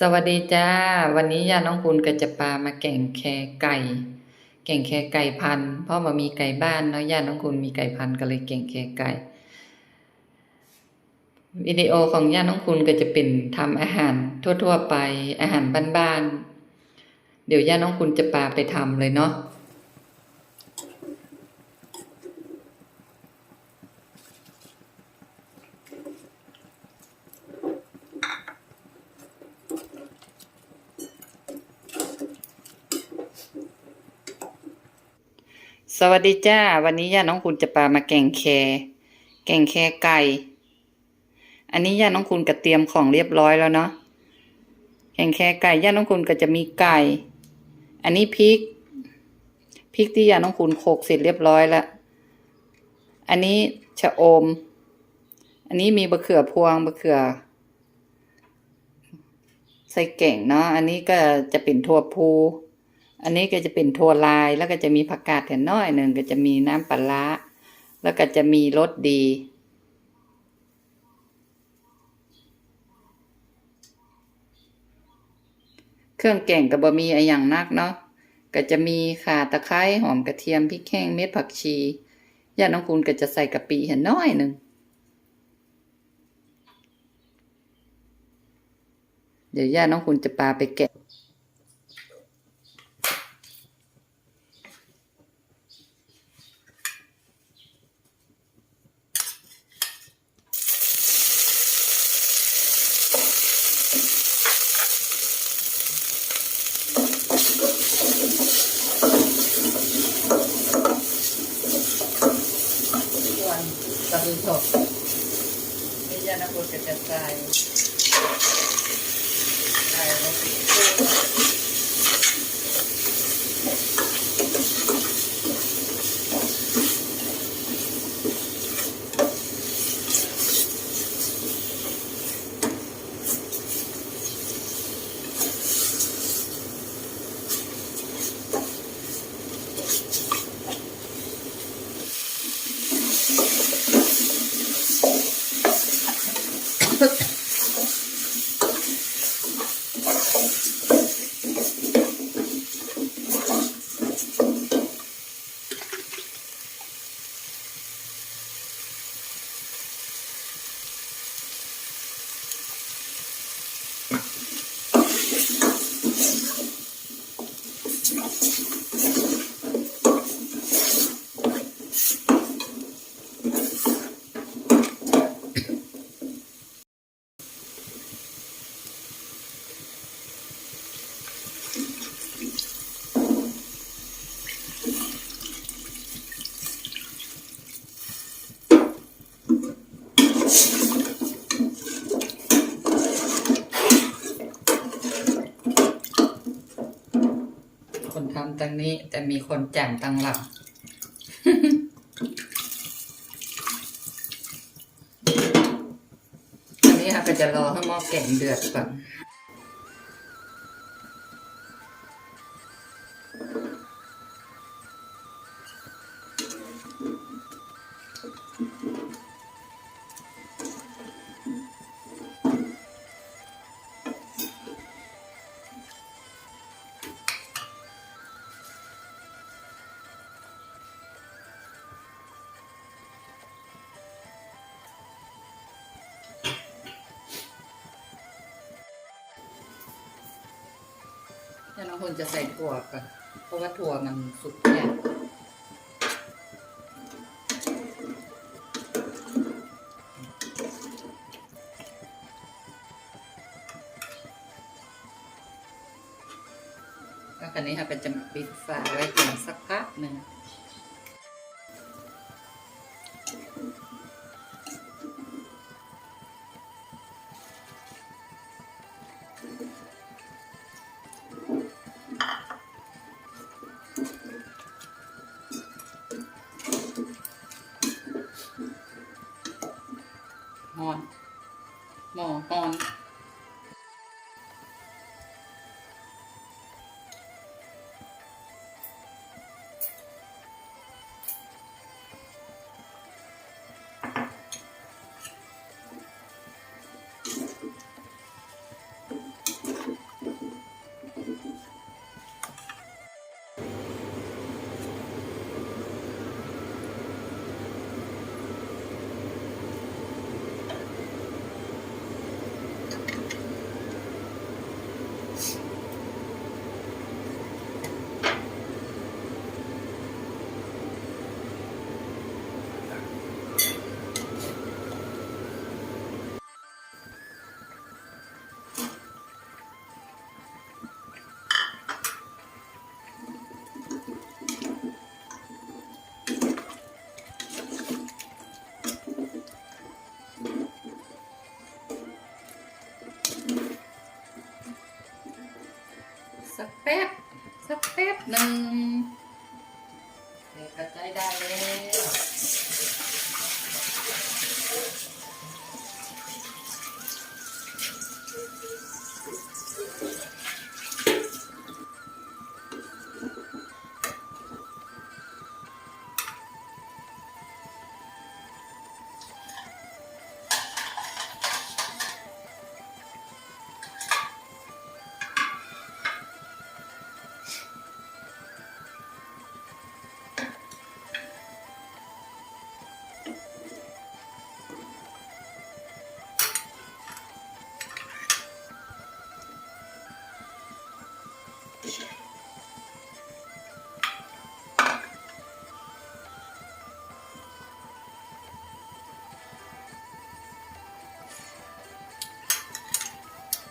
สวัสดีจ้า วันนี้ย่าน้องคุณก็จะปามาแก่งแคไก่ แก่งแคไก่พันเพราะมามีไก่บ้านเนาะย่าน้องคุณมีไก่พันก็เลยแก่งแคไก่วิดีโอของย่าน้องคุณก็จะเป็นทำอาหารทั่ว ๆ ไปอาหารบ้านๆเดี๋ยวย่าน้องคุณจะปาไปทำเลยเนาะ วัสดีจ้า วันนี้ย่าน้องคุณจะปามาแก่งแคแก่งแคไก่ อันนี้ย่าน้องคุณก็เตรียมของเรียบร้อยแล้วเนาะแก่งแคไก่ย่าน้องคุณก็จะมีไก่ อันนี้พริกพริกที่ย่าน้องคุณโขกเสร็จเรียบร้อยแล้วอันนี้ชะอม อันนี้มีบะเขือพวงบะเขือใส่แก่งเนาะอันนี้ก็จะเป็นถั่วพู อันนี้ก็จะเป็นถั่วลายแล้วก็จะมีผักกาดแผ่นน้อยหนึ่งก็จะมีน้ำปลาร้าแล้วก็จะมีรสดี เครื่องแกงกับบะมีอะอย่างนักเนาะก็จะมีข่าตะไคร้หอมกระเทียมพริกแห้งเม็ดผักชีญาติน้องคุณก็จะใส่กะปิเห็นน้อยหนึ่งเดี๋ยวญาติน้องคุณจะปาไปแกะ วนกระดูกส ดนี่ยางไปคนทำตั้งนี้ แต่มีคนแจ่มตังหลังอันนี้ค่ะก็จะรอให้หม้อแกงเดือดก่อน แล้วน้องคนจะใส่ถั่วก่อนเพราะว่าถั่วมันสุกเนี่ยแล้วคันนี้ค่ะก็จะปิดฝาไว้ก่อนสักพักหนึ่ง แป๊บสักแป๊บหนึ่งเด็กก็ใจได้แล้ว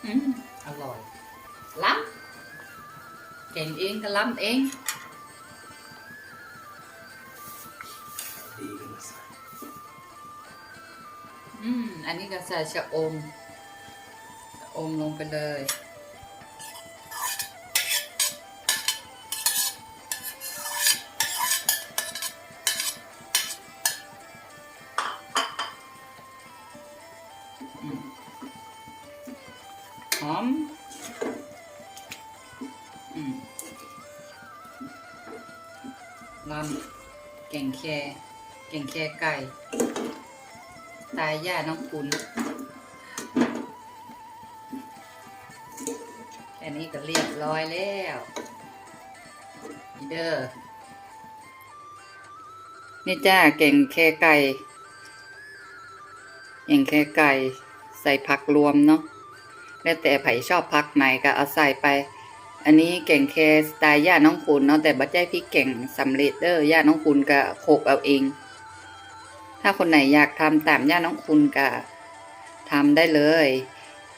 อืมอร่อยล้ำเก่งเองก็ล้ำเองดีกันมาใส่อืม อันนี้ก็ใส่ชะอมชะอมลงไปเลย มอืมลำแก่งแคแก่งแคไก่ ตายย่าน้องคุณแค่นี้ก็เรียบร้อยแล้วนี่เด้อนี่จ้าเก่งแค่ไก่เก่งแค่ไก่ใส่ผักรวมเนาะ แล้วแต่ไผชอบผักไหนก็เอาใส่ไป อันนี้เก่งแคสไตล์ย่าน้องคุณเนาะแต่บัจใจพี่เก่งสำเร็จเด้อย่าน้องคุณก็โขกเอาเอง ถ้าคนไหนอยากทำตามย่าน้องคุณก็ทำได้เลย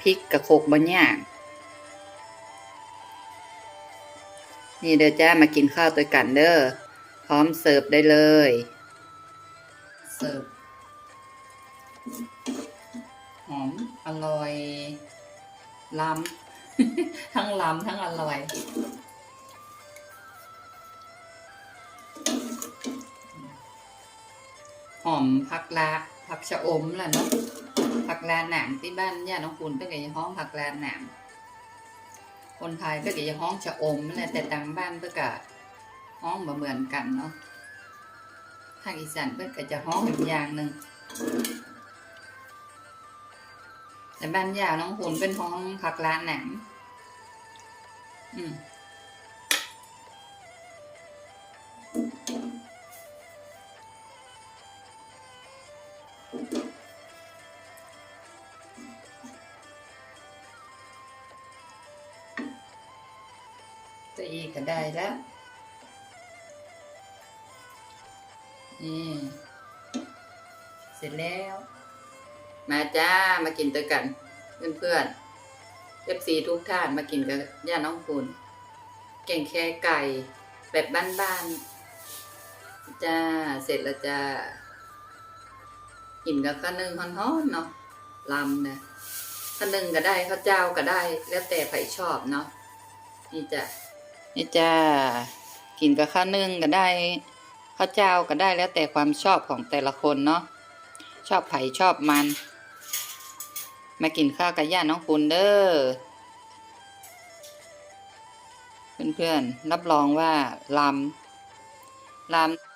พริกกับโขกบะย่างนี่เด้อจ้ามากินข้าวตัวกันเด้อพร้อมเสิร์ฟได้เลยเสิร์ฟหอมอร่อย ล้ำ ทั้งล้ำทั้งอร่อยหอมผักลาผักชะอมแหละเนาะผักลาหนามที่บ้านย่าน้องคุณเพื่อนก็ยังห้องผักลาหนามคนไทยก็ยังห้องชะอมแหละแต่ต่างบ้านเพื่อก็ห้องมเหมือนกันเนาะทางอีสานเพื่อนก็จะห้องอีกอย่างหนึ่ง แต่บ้านย่าน้องคุณเป็นห้องผักลานหนมอืมตัวอีก็ได้แล้ว นี่ เสร็จแล้ว มาจ้ามากินด้วยกัน เพื่อนๆเอฟซีทุกท่านมากินกับย่าน้องคุณเก่งแค่ไก่แบบบ้านๆจ้าเสร็จแล้วจ้ากินกับข้าวนึ่งฮ้อนๆเนาะลำนะข้าวนึ่งก็ได้ข้าวเจ้าก็ได้ แล้วแต่ใครชอบเนาะนี่จ้ะนี่จ้ากินกับข้าวนึ่งก็ได้ข้าวเจ้าก็ได้แล้วแต่ความชอบของแต่ละคนเนาะชอบไผ่ชอบมัน มากินข้าวกับย่าน้องคุณเด้อเพื่อนๆรับรองว่าลำลำ